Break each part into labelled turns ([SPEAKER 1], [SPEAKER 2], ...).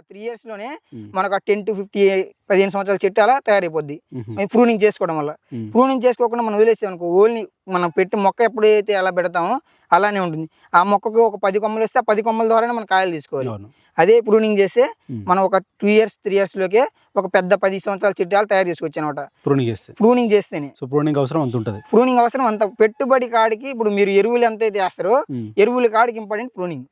[SPEAKER 1] Three
[SPEAKER 2] ఇయర్స్లోనే.
[SPEAKER 1] మనకు ten to fifty పదిహేను సంవత్సరాల చెట్టు అలా తయారైపోద్ది. ప్రూనింగ్ చేసుకోవడం వల్ల. ప్రూనింగ్ చేసుకోకుండా మనం వదిలేసాం అనుకో ఓన్లీ మనం పెట్టి మొక్క ఎప్పుడైతే ఎలా పెడతామో అలానే ఉంటుంది ఆ మొక్కకు ఒక పది కొమ్మలు వస్తే ఆ పది కొమ్మల ద్వారానే మనం కాయలు తీసుకోవాలి అదే ప్రూనింగ్ చేస్తే. మనం ఒక టూ ఇయర్స్ త్రీ ఇయర్స్ లోకే ఒక పెద్ద పది సంవత్సరాల చెట్టాలు తయారు చేసుకోవచ్చు అనమాట
[SPEAKER 2] ప్రూనింగ్ చేస్తే.
[SPEAKER 1] ప్రూనింగ్ చేస్తేనే.
[SPEAKER 2] సో ప్రూనింగ్ అవసరం అంత ఉంటుంది.
[SPEAKER 1] ప్రూనింగ్ అవసరం అంత. పెట్టుబడి కాడికి ఇప్పుడు మీరు ఎరువులు ఎంత అయితే వేస్తారో. ఎరువుల కాడికి ఇంపార్టెంట్ ప్రూనింగ్.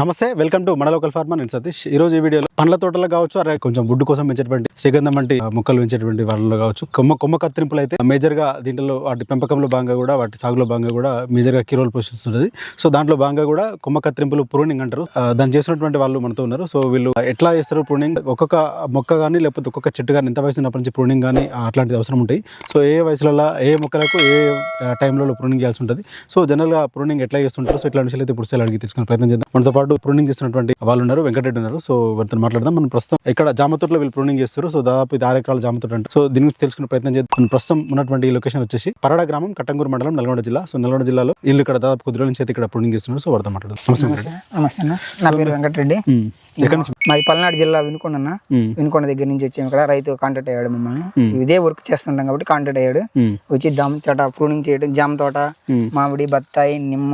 [SPEAKER 2] నమస్తే వెల్కమ్ టు మన లోకల్ ఫార్మర్ నేను సతీష్. ఈ రోజు ఈ వీడియోలో పండ్ల తోటలో కావచ్చు అరే కొంచెం బుడ్డు కోసం పెంచేటువంటి శ్రీగంధం వంటి మొక్కలు పెంచేటువంటి వాళ్ళలో కావచ్చు. కొమ్మ కొమ్మ కత్తిరింపులు అయితే మేజర్గా దీంట్లో వాటి పెంపకంలో భాగంగా కూడా వాటి సాగులో భాగంగా కూడా మేజర్గా కీ రోల్ పోషిస్తుంటది. సో దాంట్లో భాగంగా కూడా కొమ్మ కత్తిరింపులు ప్రూనింగ్ అంటారు. దాన్ని చేసినటువంటి వాళ్ళు మనతో ఉన్నారు సో వీళ్ళు ఎట్లా చేస్తారు ప్రూనింగ్? ఒక్కొక్క మొక్క కానీ లేకపోతే ఒక్కొక్క చెట్టు కానీ ఎంత వయసు ఉన్నప్పటి నుంచి ప్రూనింగ్ కానీ అట్లాంటిది అవసరం ఉంటాయి. సో ఏ వయసులలో ఏ మొక్కలకు ఏ టైంలో ప్రూనింగ్ చేయాల్సి ఉంటుంది. సో జనరల్గా ప్రూనింగ్ ఎట్లా చేస్తుంటారు సో ఇట్లాంటి విషయాలు అయితే ఇప్పుడు అడిగి తీసుకునే ప్రయత్నం చేద్దాం. మనతో పాటు ప్రూనింగ్ చేస్తున్నటువంటి వాళ్ళు ఉన్నారు వెంకటరెడ్డి ఉన్నారు. సో వారితో మాట్లాడదాం. మనం ప్రస్తుతం ఇక్కడ జామ తోటలో వీళ్ళు ప్రూనింగ్ చేస్తారు సో దాదాపు ఇది ఆరు ఎకరాల జామ తోట అంటే. సో దీని గురించి తెలుసుకునే ప్రయత్నం చేద్దాం. మనం ప్రస్తుతం ఉన్నటువంటి ఈ లొకేషన్ వచ్చేసి పరడ గ్రామం కట్టంగూరు మండలం నల్గొండ జిల్లా. సో నల్గొండ జిల్లాలో వీళ్ళు ఇక్కడ దాదాపు కొద్ది రోజుల నుంచి అయితే ఇక్కడ ప్రూనింగ్ చేస్తున్నారు. సో వారితో మాట్లాడదాం. నమస్తే.
[SPEAKER 1] నమస్తే నా పేరు వెంకటరెడ్డి.
[SPEAKER 2] ఎక్కడి నుంచి
[SPEAKER 1] మాది పల్నాడు జిల్లా వినుకొండ అన్న. వినుకొండ దగ్గర నుంచి వచ్చాము ఇక్కడ రైతు కాంటాక్ట్ అయ్యాడు మమ్మల్ని. ఇదే వర్క్ చేస్తుంటాం కాబట్టి కాంటాక్ట్ అయ్యాడు. వచ్చి దమ్ చట ప్రూనింగ్ చేయడం జామ తోట. మామిడి బత్తాయి నిమ్మ.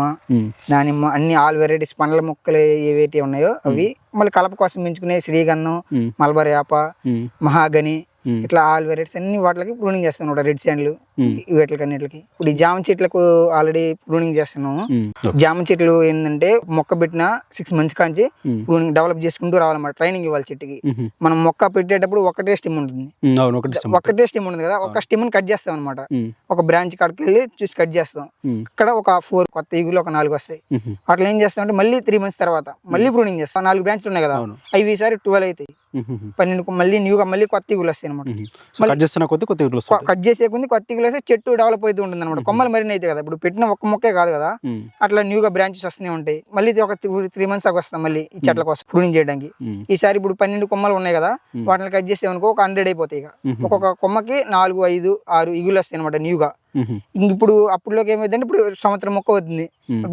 [SPEAKER 1] దానిమ్మ అన్ని ఆల్ వెరైటీస్ పండ్ల మొక్కలు ఏవైతే ఉన్నాయో అవి మళ్ళీ కలప కోసం పెంచుకునే శ్రీగంధం. మల్బర్ యాప
[SPEAKER 2] ఉమ్.
[SPEAKER 1] మహాగని. ఇట్లా ఆల్ వెరైటీస్ అన్ని వాటికి ప్రూనింగ్ చేస్తున్నాం రెడ్ శాండ్లు
[SPEAKER 2] ఉమ్.
[SPEAKER 1] వీటికి అన్నిటికి. ఇప్పుడు ఈ జామ చెట్లకు ఆల్రెడీ ప్రూనింగ్ చేస్తున్నాము.
[SPEAKER 2] ఉమ్.
[SPEAKER 1] జామ చెట్లు ఏంటంటే మొక్క పెట్టిన సిక్స్ మంత్స్ కాంచి. ప్రూనింగ్ డెవలప్ చేసుకుంటూ రావాలన్నమాట ట్రైనింగ్ ఇవ్వాలి చెట్టుకి. మనం మొక్క పెట్టేటప్పుడు ఒకటే స్టిమ్ ఉంటుంది.
[SPEAKER 2] ఒకటి
[SPEAKER 1] స్టిమ్ ఉంటుంది. కదా ఒక స్టిమ్ కట్ చేస్తాం అనమాట. ఒక బ్రాంచ్ కాడికి వెళ్ళి చూసి కట్ చేస్తాం. ఇక్కడ ఒక ఫోర్ కొత్త ఈగులు ఒక నాలుగు వస్తాయి. అట్లా ఏం చేస్తాం అంటే మళ్ళీ త్రీ మంత్స్ తర్వాత మళ్ళీ ప్రూనింగ్ చేస్తాం. నాలుగు బ్రాంచ్లు ఉన్నాయి కదా. అవి ఈసారి ట్వెల్వ్ అవుతాయి. పన్నెండు మళ్ళీ న్యూగా మళ్ళీ కొత్త ఈగులు వస్తాయి అనమాట.
[SPEAKER 2] కట్ చేస్తున్న కొద్ది కొద్ది
[SPEAKER 1] కట్ చేసే కొంది కొత్త ఈగులు వస్తే చెట్టు డెవలప్ అవుతూ ఉంటుంది అనమాట. కొమ్మలు అయితే కదా ఇప్పుడు పెట్టిన ఒక్క మొక్కే కాదు కదా. అట్లా న్యూగా బ్రాంచెస్ వస్తూనే ఉంటాయి. మళ్ళీ ఇది ఒక త్రీ మంత్స్ దాకా వస్తాం మళ్ళీ ఈ చెట్ల కోసం ప్రూనింగ్ చేయడానికి. ఈసారి ఇప్పుడు పన్నెండు కొమ్మలు ఉన్నాయి కదా వాటిని కట్ చేసామనుకో ఒక హండ్రెడ్ అయిపోతాయి ఇక. ఒక్కొక్క కొమ్మకి నాలుగు ఐదు ఆరు ఇగులు వస్తాయి అనమాట న్యూగా ఇప్పుడు అప్పుడులోకి ఏమైందంటే ఇప్పుడు సంవత్సరం మొక్క అవుతుంది.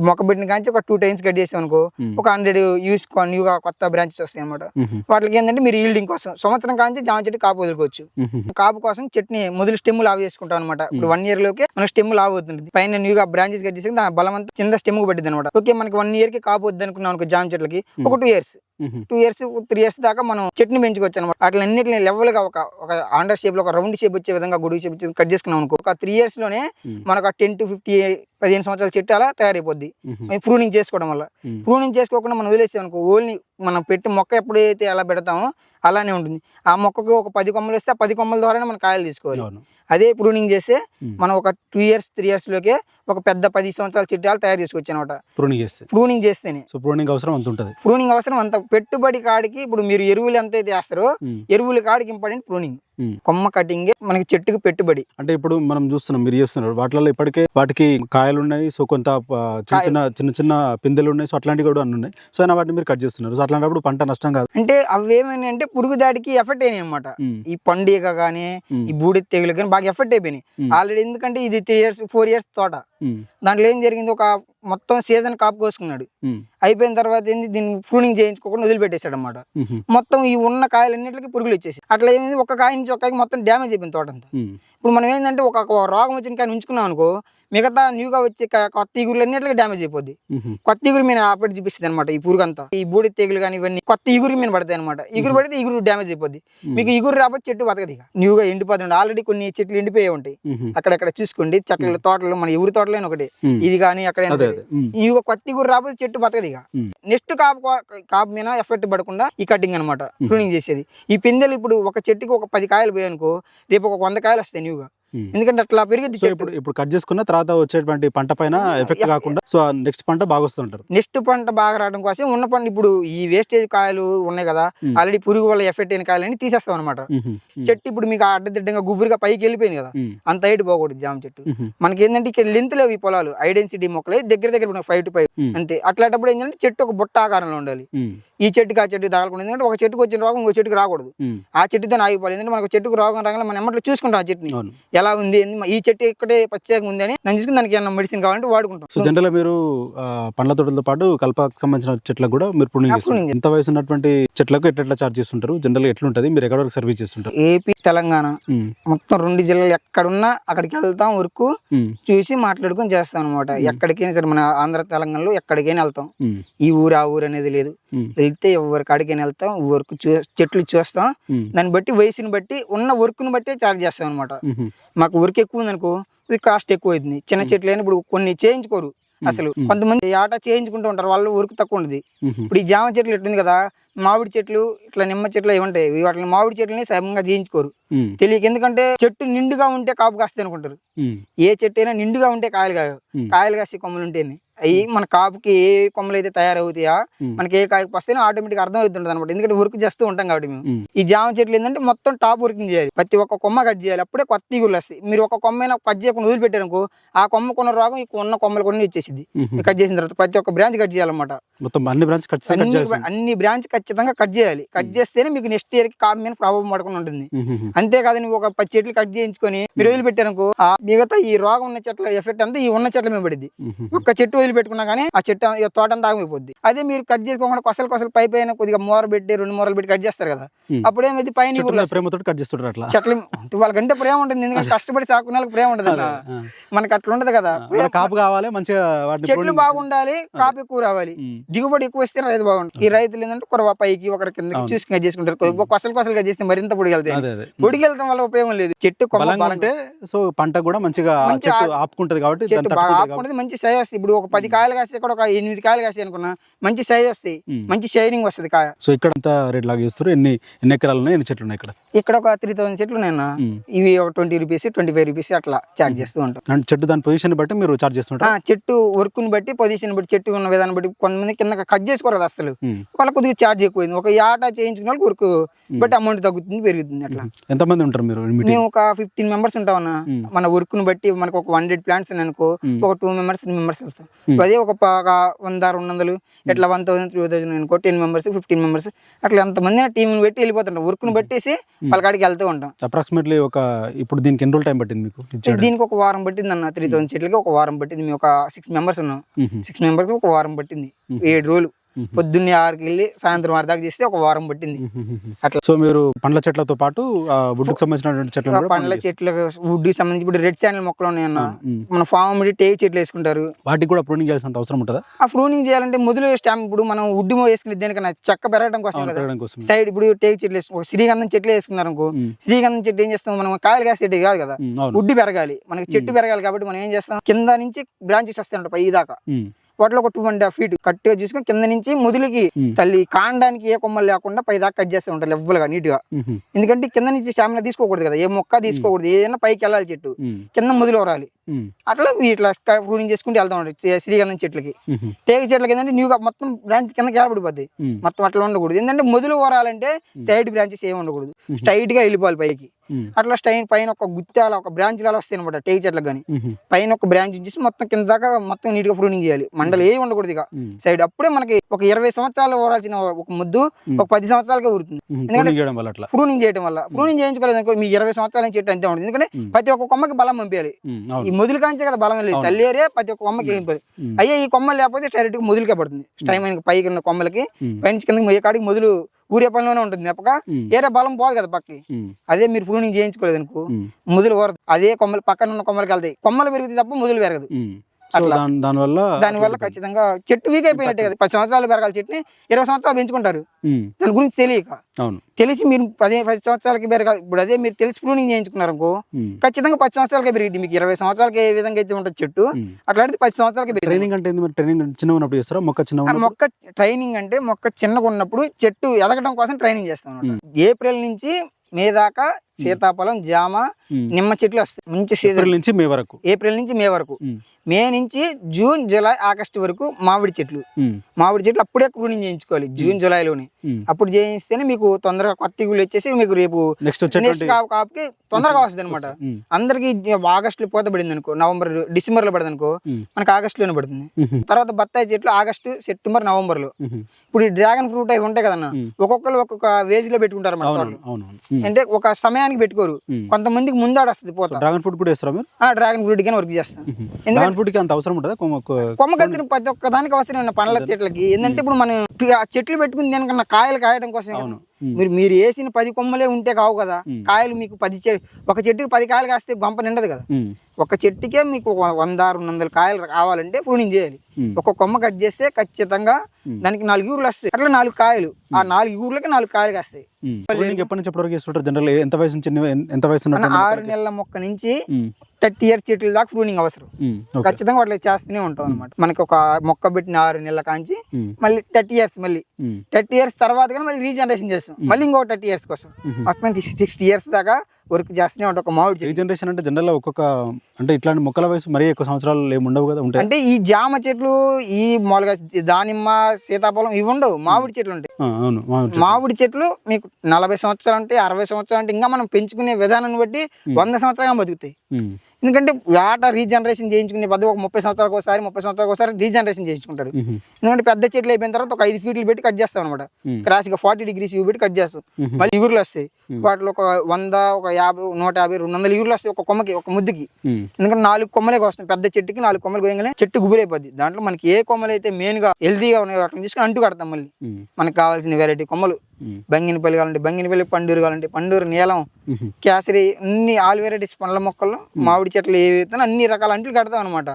[SPEAKER 1] మొక్క పెట్టిన కానీ ఒక టూ టైమ్స్ కట్ చేసాం అనుకో. ఒక హండ్రెడ్ యూస్ న్యూగా కొత్త బ్రాంచెస్ వస్తాయి అనమాట. వాటికి ఏంటంటే మీరు ఈల్డింగ్ కోసం సంవత్సరం కాంచి జామ చెట్టు కాపు వదులుకోవచ్చు. కాపు కోసం చెట్ని మొదలు స్టెమ్ లావ్ చేసుకుంటాం అనమాట ఇప్పుడు వన్ ఇయర్లోకి మన స్టెమ్ లావ్ అవుతుంది పైన న్యూగా బ్రాంచెస్ కట్ చేసి దాని బలం అంతా కింద స్టెమ్ పట్టింది అనమాట ఓకే మనకి వన్ ఇయర్కి కాపు వద్దు అనుకున్నాం అనుకో జామ చెట్లకి ఒక two years. Two years three years దాకా మనం చెట్ని పెంచుకోవచ్చు అనమాట అట్లా అన్నిటిని లెవెల్గా ఒక ఒక ఆండర్ షేప్లో ఒక రౌండ్ షేప్ వచ్చే విధంగా గుడి షేప్ కట్ చేసుకున్నాం అనుకో ఒక త్రీ
[SPEAKER 2] ఇయర్స్లోనే.
[SPEAKER 1] మనకు టెన్ టు ఫిఫ్టీ పదిహేను సంవత్సరాల చెట్టు అలా తయారైపోద్ది. ప్రూనింగ్ చేసుకోవడం వల్ల. ప్రూనింగ్ చేసుకోకుండా మనం వదిలేసాం అనుకో ఓన్లీ మనం పెట్టి మొక్క ఎప్పుడైతే ఎలా పెడతామో అలానే ఉంటుంది. ఆ మొక్కకు ఒక పది కొమ్మలు వస్తే ఆ పది కొమ్మల ద్వారానే మనం కాయలు తీసుకోవాలి. అదే ప్రూనింగ్ చేస్తే. మనం ఒక టూ ఇయర్స్ త్రీ ఇయర్స్ లోకే ఒక పెద్ద పది సంవత్సరాల చెట్టాలు తయారు చేసుకోవచ్చు అనమాట
[SPEAKER 2] ప్రూనింగ్ చేస్తే
[SPEAKER 1] ప్రూనింగ్ చేస్తేనే
[SPEAKER 2] సో ప్రూనింగ్ అవసరం అంత ఉంటుంది
[SPEAKER 1] ప్రూనింగ్ అవసరం అంత పెట్టుబడి కాడికి ఇప్పుడు మీరు ఎరువులు ఎంత అయితే వేస్తారో. ఎరువుల కాడికి ఇంపార్టెంట్ ప్రూనింగ్. కొమ్మ కటింగ్ మనకి చెట్టుకి పెట్టుబడి.
[SPEAKER 2] అంటే ఇప్పుడు మనం చూస్తున్నాం మీరు చేస్తున్నారు. వాటిలో ఇప్పటికే వాటికి కాయలు ఉన్నాయి సో కొంత చిన్న చిన్న చిన్న చిన్న పిందెలు ఉన్నాయి సో అట్లాంటివి కూడా అన్ని ఉన్నాయి సో అయినా వాటిని మీరు కట్ చేస్తున్నారు. సో అట్లాంటప్పుడు పంట నష్టం కాదు.
[SPEAKER 1] అంటే అవి ఏమైనా అంటే పురుగు దాడికి ఎఫెక్ట్ అయినాయి అనమాట. ఈ పండుగ కానీ. ఈ బూడి తెగులు కానీ బాగా ఎఫెక్ట్ అయిపోయినాయి. ఆల్రెడీ ఎందుకంటే ఇది త్రీ ఇయర్స్ ఫోర్ ఇయర్స్ తోట. దాంట్లో ఏం జరిగింది? ఒక మొత్తం సీజన్ కాపు కోసుకున్నాడు. అయిపోయిన తర్వాత ఏంది? దీన్ని ప్రూనింగ్ చేయించుకోకుండా వదిలిపెట్టేశాడు అనమాట. మొత్తం ఈ ఉన్న కాయలన్నిటికీ పురుగులు వచ్చేసి అట్లా ఏమైంది? ఒక కాయ నుంచి ఒక కాయకి మొత్తం డ్యామేజ్ అయిపోయింది తోట అంతా
[SPEAKER 2] ఉమ్.
[SPEAKER 1] ఇప్పుడు మనం ఏంటంటే ఒక రోగం వచ్చిన కాయ ఉంచుకున్నాం అనుకో మిగతా న్యూగా వచ్చే కొత్త ఈగురు అన్నిటికీ డ్యామేజ్ అయిపోద్ది. కొత్త ఈగురు మీద ఆపరేట్ చూపిస్తుంది అనమాట ఈ పురుగు అంతా ఈ బూడి తెగులు కానీ ఇవన్నీ కొత్త ఈగురు మీద పడతాయి అనమాట ఈగురు పడితే ఈగురు డ్యామేజ్ అయిపోద్ది. మీకు ఈగురు రాకపోతే చెట్టు బతకదు ఇక. న్యూగా ఎండిపోతుంది ఆల్రెడీ కొన్ని చెట్లు ఎండిపోయి ఉంటాయి. అక్కడక్కడ చూసుకోండి. చెట్ల తోటలు మన ఎవరి తోటలో ఒకటి. ఇది కానీ అక్కడ. ఇక కొత్త ఈగురు రాకపోతే చెట్టు బతకదు ఇక. నెక్స్ట్ కాపు కాపు మీద ఎఫెక్ట్ పడకుండా ఈ కటింగ్ అనమాట ప్రూనింగ్ చేసేది. ఈ పిందెలు ఇప్పుడు ఒక చెట్టుకి ఒక పది కాయలు పోయాయి అనుకో రేపు ఒక వంద కాయలు వస్తాయి న్యూగా
[SPEAKER 2] ఉమ్.
[SPEAKER 1] ఎందుకంటే అట్లా పెరిగింది చెట్టు.
[SPEAKER 2] ఇప్పుడు ఇప్పుడు కట్ చేసుకున్న తర్వాత వచ్చేటువంటి పంట పైన ఎఫెక్ట్ కాకుండా సో నెక్స్ట్ పంట బాగా వస్తుంటారు
[SPEAKER 1] నెక్స్ట్ పంట బాగా రావడం కోసం ఉన్న పంట ఇప్పుడు ఈ వేస్టేజ్ కాయలు ఉన్నాయి కదా. ఆల్రెడీ పురుగు వల్ల ఎఫెక్ట్ అయిన కాయలని తీసేస్తాం అనమాట చెట్టు ఇప్పుడు మీకు అడ్డదిడ్డంగా గుబురుగా పైకి వెళ్ళిపోయింది కదా అంత హైట్ పోకూడదు జామ చెట్టు. మనకి ఏంటంటే ఇక్కడ లెంత్ లేవు ఈ పొలాలు ఐడెన్సిటీ మొక్కలు దగ్గర దగ్గర ఫైవ్ టు ఫైవ్. అంతే అట్లాంటప్పుడు ఏంటంటే చెట్టు ఒక బుట్ట ఆకారంలో ఉండాలి. ఈ చెట్టుకి ఆ చెట్టుకి తగలకుండా ఎందుకంటే ఒక చెట్టుకు వచ్చిన రోగం ఇంకో చెట్టుకు రాకూడదు. ఆ చెట్టుతో ఆగిపోవాలి. ఎందుకంటే మనకు చెట్టుకు రోగం రాగానే మనం ఎమ్మట్లో చూసుకుంటాం ఆ చెట్టుని. ఎలా ఉంది? ఈ చెట్టు ఇక్కడే ప్రత్యేకంగా ఉంది అని దాన్ని చూసుకుని దానికి ఏమైనా మెడిసిన్ కావాలంటే వాడుకుంటాం.
[SPEAKER 2] సో జనరల్ మీరు పండ్ల తోటలతో పాటు కల్పకు సంబంధించిన చెట్లకు కూడా మీరు ప్రూనింగ్ చేస్తారు ఎంత వయసు ఉన్నటువంటి చెట్లకు ఎట్లా చార్జ్ చేస్తుంటారు? జనరల్గా ఎట్లుంటది? మీరు ఎక్కడ వరకు సర్వీస్ చేస్తుంటారు?
[SPEAKER 1] ఏపీ తెలంగాణ.
[SPEAKER 2] ఉమ్,
[SPEAKER 1] మొత్తం రెండు జిల్లాలు ఎక్కడున్నా అక్కడికి వెళ్తాం వరకు
[SPEAKER 2] ఉమ్,
[SPEAKER 1] చూసి మాట్లాడుకొని చేస్తాం అనమాట ఎక్కడికైనా సరే మన ఆంధ్ర తెలంగాణలో ఎక్కడికైనా వెళ్తాం. ఈ ఊరు ఆ ఊరు అనేది లేదు. వెళ్తే ఎవరి కాడికైనా వెళ్తాం వర్క్ చూ చెట్లు చూస్తాం. దాన్ని బట్టి వయసుని బట్టి ఉన్న వర్క్ని బట్టి చార్జ్ చేస్తాం అనమాట మాకు వర్క్ ఎక్కువ ఉందనుకో ఇది కాస్ట్ ఎక్కువ అవుతుంది. చిన్న చెట్లు అయినా ఇప్పుడు కొన్ని చేయించుకోరు. అసలు కొంతమంది ఆట చేయించుకుంటూ ఉంటారు వాళ్ళు వర్క్ తక్కువ
[SPEAKER 2] ఉమ్,
[SPEAKER 1] ఇప్పుడు ఈ జామ చెట్లు ఎట్లుంది కదా మామిడి చెట్లు ఇట్లా నిమ్మ చెట్లు ఏమి ఉంటాయి. వాటిని మామిడి చెట్లని సమంగా చేయించుకోరు.
[SPEAKER 2] ఉమ్,
[SPEAKER 1] తెలియక ఎందుకంటే చెట్టు నిండుగా ఉంటే కాపు కాస్తుంది అనుకుంటారు. ఏ చెట్టు అయినా నిండుగా ఉంటే కాయలు కాయవు. కాయలు కాసే కొమ్మలు ఉంటేనే. అవి మన కాపుకి ఏ కొమ్మలు అయితే తయారవుతాయా. మనకి ఏ కాయకు వస్తేనే ఆటోమేటిక్ అర్థం అవుతుంటుంది అనమాట ఎందుకంటే వర్క్ చేస్తూ ఉంటాం కాబట్టి మేము. ఈ జామ చెట్లు ఏంటంటే మొత్తం టాప్ వర్కింగ్ చేయాలి. ప్రతి ఒక్క కొమ్మ కట్ చేయాలి. అప్పుడే కొత్త తీగులు వస్తాయి. మీరు ఒక కొమ్మ అయినా కట్ చేయకుండా వదిలిపెట్టారనుకో ఆ కొమ్మ కొన్న రోగం ఈ ఉన్న కొమ్మలు కొన్ని వచ్చేసింది
[SPEAKER 2] ఉమ్,
[SPEAKER 1] కట్ చేసిన తర్వాత ప్రతి ఒక్క బ్రాంచ్ కట్ చేయాలన్నమాట.
[SPEAKER 2] మొత్తం అన్ని బ్రాంచ్ కట్
[SPEAKER 1] అన్ని బ్రాంచ్ ఖచ్చితంగా కట్ చేయాలి. కట్ చేస్తేనే మీకు నెక్స్ట్ ఇయర్కి కాపు మీద ప్రభావం పడకుండా ఉంటుంది. అంతేకాదు ఒక పది చెట్లు కట్ చేయించుకొని మీరు వదిలిపెట్టారనుకో ఆ మిగతా ఈ రోగం ఉన్న చెట్ల ఎఫెక్ట్ అంతా ఈ ఉన్న చెట్ల మీద పడింది ఒక్క చెట్టు వదిలిపెట్టుకున్నా కానీ ఆ చెట్టు తోట అంతా ఆగిపోద్ది అదే మీరు కట్ చేసుకోకుండా కొసలు కొసలు పై పైన కొద్దిగా మూర పెట్టి రెండు మూరలు పెట్టి కట్ చేస్తారు కదా. అప్పుడు ఏమైంది పైన
[SPEAKER 2] ప్రేమతో కట్ చేస్తుంటారు అట్లా?
[SPEAKER 1] చెట్ల వాళ్ళకంటే ప్రేమ ఉంటుంది. ఎందుకంటే కష్టపడి సాకునే వాళ్ళకి ప్రేమ ఉంటుంది. మనకి అట్లా ఉండదు కదా.
[SPEAKER 2] కాపు కావాలి మంచిగా
[SPEAKER 1] చెట్లు బాగుండాలి కాపు ఎక్కువ రావాలి దిగుబడి ఎక్కువ వస్తే రైతు బాగుంటుంది. ఈ రైతులు ఏంటంటే కొరవ పైకి ఒకరి కిందకి చూసి కట్ చేసుకుంటారు. కొసలు కొసలు కట్ చేస్తే మరింత పొడిగెళ్తాయి. పొడిగెళ్ళడం వల్ల ఉపయోగం లేదు. చెట్టు కొమ్మ
[SPEAKER 2] సో పంట కూడా మంచిగా
[SPEAKER 1] మంచి
[SPEAKER 2] ఆపుకుంటది కాబట్టి
[SPEAKER 1] చెట్టు బాగా ఆపుకుంటుంది మంచి సైజ్ వస్తుంది ఇప్పుడు ఒక పది కాయలు కాస్తే కూడా ఒక ఎనిమిది కాయలు కాస్తాయి అనుకున్నా మంచి సైజ్ వస్తాయి. మంచి షైనింగ్ వస్తుంది కాయ.
[SPEAKER 2] సో ఇక్కడ అంతా రేట్ లాగా చేస్తారు? ఎన్ని ఎన్ని ఎకరాలు ఉన్నాయి? ఎన్ని చెట్లు ఉన్నాయి ఇక్కడ?
[SPEAKER 1] ఇక్కడ ఒక త్రీ థౌసండ్ చెట్లు నేను. ఇవి ఒక twenty rupees twenty five rupees అట్లా చార్జ్ చేస్తూ ఉంటాం.
[SPEAKER 2] చెట్టు దాని పొజిషన్ బట్టి మీరు చార్జ్ చేస్తుంటారు?
[SPEAKER 1] చెట్టు వర్క్ని బట్టి పొజిషన్ బట్టి చెట్టు ఉన్న విధానం బట్టి కొంతమంది కింద కట్ చేసుకోరు కదా అసలు.
[SPEAKER 2] ఉమ్.
[SPEAKER 1] వాళ్ళకి కొద్దిగా ఛార్జ్ ఎక్కువైంది. ఒక యాట చేయించుకున్న వాళ్ళకి వర్క్ బట్టి అమౌంట్ తగ్గుతుంది పెరుగుతుంది అట్లా.
[SPEAKER 2] ఎంతమంది ఉంటారు మీరు
[SPEAKER 1] మేము ఒక ఫిఫ్టీన్ మెంబర్స్ ఉంటామన్న. మన వర్క్ని బట్టి మనకు ఒక హండ్రెడ్ ప్లాంట్స్ అనుకో. ఒక టూ మెంబర్స్ త్రీ మెంబర్స్ వెళ్తాం. అదే ఒక వంద రెండు వందలు ఇట్లా వన్ థౌసండ్ త్రీ థౌసండ్ అనుకో టెన్ మెంబర్స్ ఫిఫ్టీన్ మెంబర్స్ అట్లా ఎంతమంది టీంని పెట్టి వెళ్ళిపోతుంటాం వర్క్ని బట్టేసి వాళ్ళ కాడికి వెళ్తూ ఉంటాం.
[SPEAKER 2] అప్రాక్సిమేట్లీ ఒక ఇప్పుడు దీనికి ఎన్ని రోజులు టైం పట్టింది మీకు?
[SPEAKER 1] దీనికి ఒక వారం పట్టింది అన్న త్రీ థౌసండ్ చెట్లకి ఒక వారం పట్టింది. మేము ఒక సిక్స్ మెంబర్స్ ఉన్నాం. సిక్స్ మెంబర్కి ఒక వారం పట్టింది. ఏడు రోజులు. పొద్దున్నే ఆరుకి వెళ్ళి సాయంత్రం ఆరు దాకా చేస్తే ఒక వారం పట్టింది. అట్లా.
[SPEAKER 2] సో మీరు పండ్ల చెట్లతో పాటు వుడ్కి సంబంధించినటువంటి చెట్లను కూడా
[SPEAKER 1] పండ్ల చెట్ల వుడ్ సంబంధించి ఇప్పుడు రెడ్ శాండల్ మొక్కలు ఉన్నాయన్న. మన ఫామ్ టేక్ చెట్లు వేసుకుంటారు.
[SPEAKER 2] వాటికి కూడా ప్రూనింగ్ చేయాల్సినంత అవసరం ఉంటుందా?
[SPEAKER 1] ఆ ప్రూనింగ్ చేయాలంటే మొదలు స్టాంప్ ఇప్పుడు మనం వుడ్ వేసుకునే దేనికన్నా చెక్క పెరగడం కోసం కదా.
[SPEAKER 2] కోసం.
[SPEAKER 1] సైడ్ ఇప్పుడు టేక్ చెట్లు వేసుకు శ్రీగంధం చెట్లు వేసుకున్నారు అనుకో. శ్రీగంధం చెట్టు ఏం చేస్తాం మనం? కాయలు కాసేటి కాదు కదా.
[SPEAKER 2] అవును.
[SPEAKER 1] వుడ్ పెరగాలి. మనకి చెట్టు పెరగాలి కాబట్టి మనం ఏం చేస్తాం? కింద నుంచి బ్రాంచెస్ వస్తాయంట పై దాకా. వాటిలో ఒక టూ అండ్ హాఫ్ ఫీట్ కట్టిగా చూసుకొని కింద నుంచి మొదలుకి. తల్లి కాండానికి ఏ కొమ్మలు లేకుండా పై దాకా కట్ చేస్తూ ఉంటారు లెవ్వలుగా
[SPEAKER 2] నీట్గా.
[SPEAKER 1] ఎందుకంటే కింద నుంచి స్టామినా తీసుకోకూడదు కదా ఏ మొక్క తీసుకోకూడదు ఏదైనా పైకి వెళ్ళాలి చెట్టు. కింద మొదలు వరాలి. అట్లా ఇట్లా ప్రూనింగ్ చేసుకుంటూ వెళ్తా ఉంటాయి చే- శ్రీగంధం చెట్లకి. టేక చెట్లకి ఏంటంటే న్యూగా మొత్తం బ్రాంచ్ కింద కేలబడిపోద్ది. మొత్తం అట్లా ఉండకూడదు ఏంటంటే మొదలు వరాలంటే సైడ్ బ్రాంచెస్ ఏమి ఉండకూడదు స్ట్రైట్గా వెళ్ళిపోవాలి పైకి. అట్లా స్టైన్ పైన ఒక గుత్తాల ఒక బ్రాంచ్ లాగా వస్తాయి అనమాట టేక చెట్లకు కానీ
[SPEAKER 2] మ్మ్.
[SPEAKER 1] పైన ఒక బ్రాంచ్ ఉంచేసి మొత్తం కింద దాకా మొత్తం నీట్గా ప్రూనింగ్ చేయాలి. మండలు ఏ ఉండకూడదు ఇక. సైడ్ అప్పుడే మనకి ఒక ఇరవై సంవత్సరాలు ఊరాల్సిన ఒక ముద్దు ఒక పది సంవత్సరాలకే ఊరుతుంది. ఎందుకంటే
[SPEAKER 2] ప్రూనింగ్ చేయడం వల్ల
[SPEAKER 1] ప్రూనింగ్ చేయించుకోలేదు అనుకో మీ ఇరవై సంవత్సరాల నుంచి చెట్టు అంతే ఉంటుంది. ఎందుకంటే ప్రతి ఒక్క కొమ్మకి బలం పంపించాలి. ఈ మొదలు కాంచే కదా బలం లేదు. తల్లి ఏరియా ప్రతి ఒక్క కొమ్మకి ఏం. అయ్యే ఈ కొమ్మలు లేకపోతే డైరెక్ట్ మొదలుకే పడుతుంది. స్టైమ్ పైకి ఉన్న కొమ్మలకి
[SPEAKER 2] మ్మ్.
[SPEAKER 1] పైన కింద కాడికి మొదలు ఊరే పనిలోనే ఉంటుంది తప్పక. ఏరే బలం పోదు కదా పక్కకి. అదే మీరు ప్రూనింగ్ చేయించుకోలేదు అనుకో. మొదలు ఊరదు అదే కొమ్మలు పక్కన ఉన్న కొమ్మలకి వెళ్తాయి. కొమ్మలు పెరుగుతాయి తప్ప మొదలు పెరగదు.
[SPEAKER 2] దానివల్ల
[SPEAKER 1] దానివల్ల ఖచ్చితంగా చెట్టు వీక్ అయిపోయినట్టే కదా. పది సంవత్సరాలు పెరగాలి చెట్టుని ఇరవై సంవత్సరాలు పెంచుకుంటారు. దాని గురించి తెలియక. తెలిసి మీరు పది పది సంవత్సరాలకి పెరగాలి. ఇప్పుడు అదే మీరు తెలిసి ప్రూనింగ్ చేయించుకున్నారు అనుకో. ఖచ్చితంగా పది సంవత్సరాలకే పెరిగింది మీకు ఇరవై సంవత్సరాలకి ఏ విధంగా అయితే ఉంటుంది చెట్టు. అట్లాంటిది పది సంవత్సరాలకి
[SPEAKER 2] ట్రైనింగ్ అంటే ట్రైనింగ్ చిన్న ఉన్నప్పుడు చేస్తారా? మొక్క చిన్న
[SPEAKER 1] మొక్క ట్రైనింగ్ అంటే మొక్క చిన్నగా ఉన్నప్పుడు చెట్టు ఎదగడం కోసం ట్రైనింగ్ చేస్తాం ఏప్రిల్ నుంచి మే దాకా సీతాఫలం జామ
[SPEAKER 2] మ్మ్.
[SPEAKER 1] నిమ్మ చెట్లు వస్తాయి. మంచి సీజన్
[SPEAKER 2] నుంచి మే వరకు.
[SPEAKER 1] ఏప్రిల్ నుంచి మే వరకు. మే నుంచి జూన్ జూలై ఆగస్టు వరకు మామిడి చెట్లు
[SPEAKER 2] మ్మ్.
[SPEAKER 1] మామిడి చెట్లు అప్పుడే ప్రూనింగ్ చేయించుకోవాలి జూన్ జూలైలోనే. అప్పుడు చేయిస్తేనే మీకు తొందరగా కొత్త గుళ్ళు వచ్చేసి మీకు రేపు
[SPEAKER 2] నెక్స్ట్
[SPEAKER 1] కాపుకి తొందరగా వస్తుంది అనమాట. అందరికి ఆగస్టులో పోత పడింది అనుకో నవంబర్ డిసెంబర్లో పడింది అనుకో. మనకి ఆగస్టులోనే పడుతుంది
[SPEAKER 2] మ్మ్.
[SPEAKER 1] తర్వాత బత్తాయి చెట్లు ఆగస్టు సెప్టెంబర్
[SPEAKER 2] నవంబర్లో.
[SPEAKER 1] ఇప్పుడు ఈ డ్రాగన్ ఫ్రూట్ అవి ఉంటాయి కదన్న. ఒక్కొక్కరు ఒక్కొక్క వేజ్లో పెట్టుకుంటారు మన అంటే ఒక సమయానికి పెట్టుకోరు. కొంతమందికి ముందాడు వస్తుంది పోత.
[SPEAKER 2] డ్రాగన్ ఫ్రూట్ కూడా వేస్తారా మీరు?
[SPEAKER 1] ఆ డ్రాగన్ ఫ్రూట్ కానీ వర్క్ చేస్తాం. ఎందుకంటే
[SPEAKER 2] డ్రాగన్ ఫ్రూట్కి అంత అవసరం ఉంటుందా? కొమ్మ కొ-
[SPEAKER 1] కత్తిన ప్రతి ఒక్క దానికి అవసరం పండ్ల చెట్లకి. ఏంటంటే ఇప్పుడు మనం చెట్లు పెట్టుకుని దానికన్నా కాయలు కాయడం కోసం. మీరు మీరు వేసిన పది కొమ్మలే ఉంటే కావు కదా. కాయలు మీకు పది చె ఒక చెట్టుకి పది కాయలు కాస్తే గంప నిండదు కదా. ఒక చెట్టుకే మీకు వంద రెండు వందల కాయలు కావాలంటే ప్రూనింగ్ చేయాలి. ఒక కొమ్మ కట్ చేస్తే ఖచ్చితంగా. దానికి నాలుగు ఊర్లు వస్తాయి అట్లా నాలుగు కాయలు ఆ నాలుగు ఊర్లకి నాలుగు కాయలు కాస్తాయి
[SPEAKER 2] ఎప్పటి నుంచి ఎప్పటి వరకు చేస్తుంటారు జనరల్ ఎంత వయసు నుంచి ఎంత వయసు
[SPEAKER 1] ఆరు నెలల మొక్క నుంచి. థర్టీ ఇయర్స్ చెట్ల దాకా ప్రూనింగ్ అవసరం. ఖచ్చితంగా వాటికి చేస్తూనే ఉంటాం అనమాట మనకి ఒక మొక్క పెట్టిన ఆరు నెలల కాంచి. మళ్ళీ థర్టీ ఇయర్స్ మళ్ళీ. థర్టీ ఇయర్స్ తర్వాత కానీ మళ్ళీ రీజనరేషన్ చేస్తాం. మళ్ళీ ఇంకో థర్టీ ఇయర్స్ కోసం. మొత్తం సిక్స్టీ ఇయర్స్ దాకా వర్క్ చేస్తూనే ఉంటాం ఒక మామిడి చెట్టు.
[SPEAKER 2] రీజనరేషన్ అంటే జనరల్ ఒక్కొక్క అంటే ఇట్లాంటి మొక్కల వయసు మరీ ఎక్కువ సంవత్సరాలు ఏమి ఉండవు కదా ఉంటాయి
[SPEAKER 1] అంటే ఈ జామ చెట్లు ఈ మామూలుగా దానిమ్మ సీతాఫలం ఇవి ఉండవు మామిడి చెట్లు ఉంటాయి.
[SPEAKER 2] అవును మామిడి
[SPEAKER 1] చెట్లు. మీకు నలభై సంవత్సరాలు అంటే అరవై సంవత్సరాలు అంటే ఇంకా మనం పెంచుకునే విధానాన్ని బట్టి వంద సంవత్సరాలు బతుకుతాయి. ఎందుకంటే ఆట రీజనరేషన్ చేయించుకునే పద్ధతి ఒక ముప్పై సంవత్సరాలకు ఒకసారి ముప్పై సంవత్సరాలకు ఒకసారి రీజనరేషన్ చేయించుకుంటారు. ఎందుకంటే పెద్ద చెట్లు అయిపోయిన తర్వాత ఒక ఐదు ఫీట్లు పెట్టి కట్ చేస్తాం అనమాట. క్రాస్గా ఫార్టీ డిగ్రీస్ ఇవి పెట్టి కట్ చేస్తాం. మళ్ళీ ఇగురులు వస్తాయి వాటిలో ఒక వంద ఒక యాభై నూట యాభై రెండు వందల ఇగురులు వస్తాయి ఒక కొమ్మకి ఒక ముద్దుకి. ఎందుకంటే నాలుగు కొమ్మలే వస్తాయి పెద్ద చెట్టుకి నాలుగు కొమ్మలు కోయగానే చెట్టు గుబురైపోద్ది దాంట్లో మనకి ఏ కొమ్మలు అయితే మెయిన్గా హెల్దీగా ఉన్నాయో వాటిని తీసుకొని అంటు కడతాం మళ్ళీ. మనకు కావాల్సిన వెరైటీ కొమ్మలు. బంగినపల్లి కావాలంటే బంగినపల్లి పండూరు కావాలంటే పండూరు నీలం. కేసరి అన్ని ఆల్ వెరైటీస్ పండ్ల మొక్కలు మామిడి చెట్లు ఏవి అన్ని రకాల అంట్లు కడతాం అనమాట.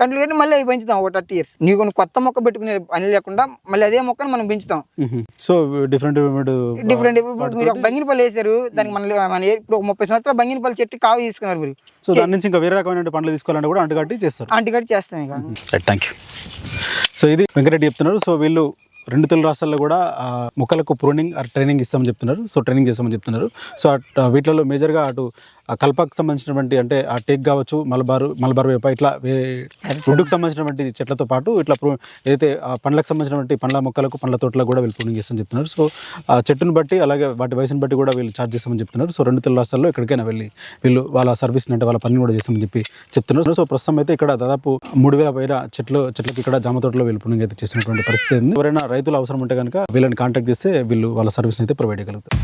[SPEAKER 1] కంట్లు కట్టి మళ్ళీ అవి పెంచుతాం ఒక థర్టీ ఇయర్స్. నీకు కొన్ని కొత్త మొక్క పెట్టుకునే పని లేకుండా మళ్ళీ అదే మొక్కను మనం పెంచుతాం.
[SPEAKER 2] సో డిఫరెంట్ డిఫరెంట్
[SPEAKER 1] మీరు బంగినపల్లి వేసారు దానికి మన మన ఇప్పుడు ఒక ముప్పై సంవత్సరాలు బంగినపల్లి చెట్టు కావు తీసుకున్నారు మీరు.
[SPEAKER 2] సో దాని నుంచి ఇంకా వేరే రకమైన పండ్లు తీసుకోవాలంటే కూడా అంటుకట్టి చేస్తారు.
[SPEAKER 1] ఆంటీ కట్టి చేస్తాం ఇక.
[SPEAKER 2] థ్యాంక్ యూ సో ఇది వెంకరెడ్డి చెప్తున్నారు. సో వీళ్ళు రెండు తెలుగు రాష్ట్రాల్లో కూడా మొక్కలకు ప్రూనింగ్ ట్రైనింగ్ ఇస్తామని చెప్తున్నారు. సో ట్రైనింగ్ చేస్తామని చెప్తున్నారు. సో వీటిలో మేజర్గా అటు ఆ కల్పకు సంబంధించినటువంటి అంటే ఆ టేక్ కావచ్చు మలబారు మలబార్ వేప ఇట్లా వుడ్కు సంబంధించినటువంటి చెట్లతో పాటు ఇట్లా ఏదైతే ఆ పండ్లకు సంబంధించినటువంటి పండ్ల మొక్కలకు పండ్ల తోటలకు కూడా వీళ్ళు ప్రూనింగ్ చేస్తామని చెప్తున్నారు. సో ఆ చెట్టును బట్టి అలాగే వాటి వయసును బట్టి కూడా వీళ్ళు ఛార్జ్ చేస్తామని చెప్తున్నారు. సో రెండు తెలుగు రాష్ట్రాల్లో ఎక్కడికైనా వెళ్ళి వీళ్ళు వాళ్ళ సర్వీస్ అంటే వాళ్ళ పని కూడా చేస్తామని చెప్పి చెప్తున్నారు. సో ప్రస్తుతం అయితే ఇక్కడ దాదాపు మూడు వేల పైన చెట్లు చెట్లకి ఇక్కడ జామ తోటలో వీళ్ళు ప్రూనింగ్ అయితే చేసినటువంటి పరిస్థితి ఉంది. ఎవరైనా రైతులు అవసరం ఉంటే కనుక వీళ్ళని కాంటాక్ట్ చేస్తే వీళ్ళు వాళ్ళ సర్వీస్ని అయితే ప్రొవైడ్ చేయగలుగుతారు.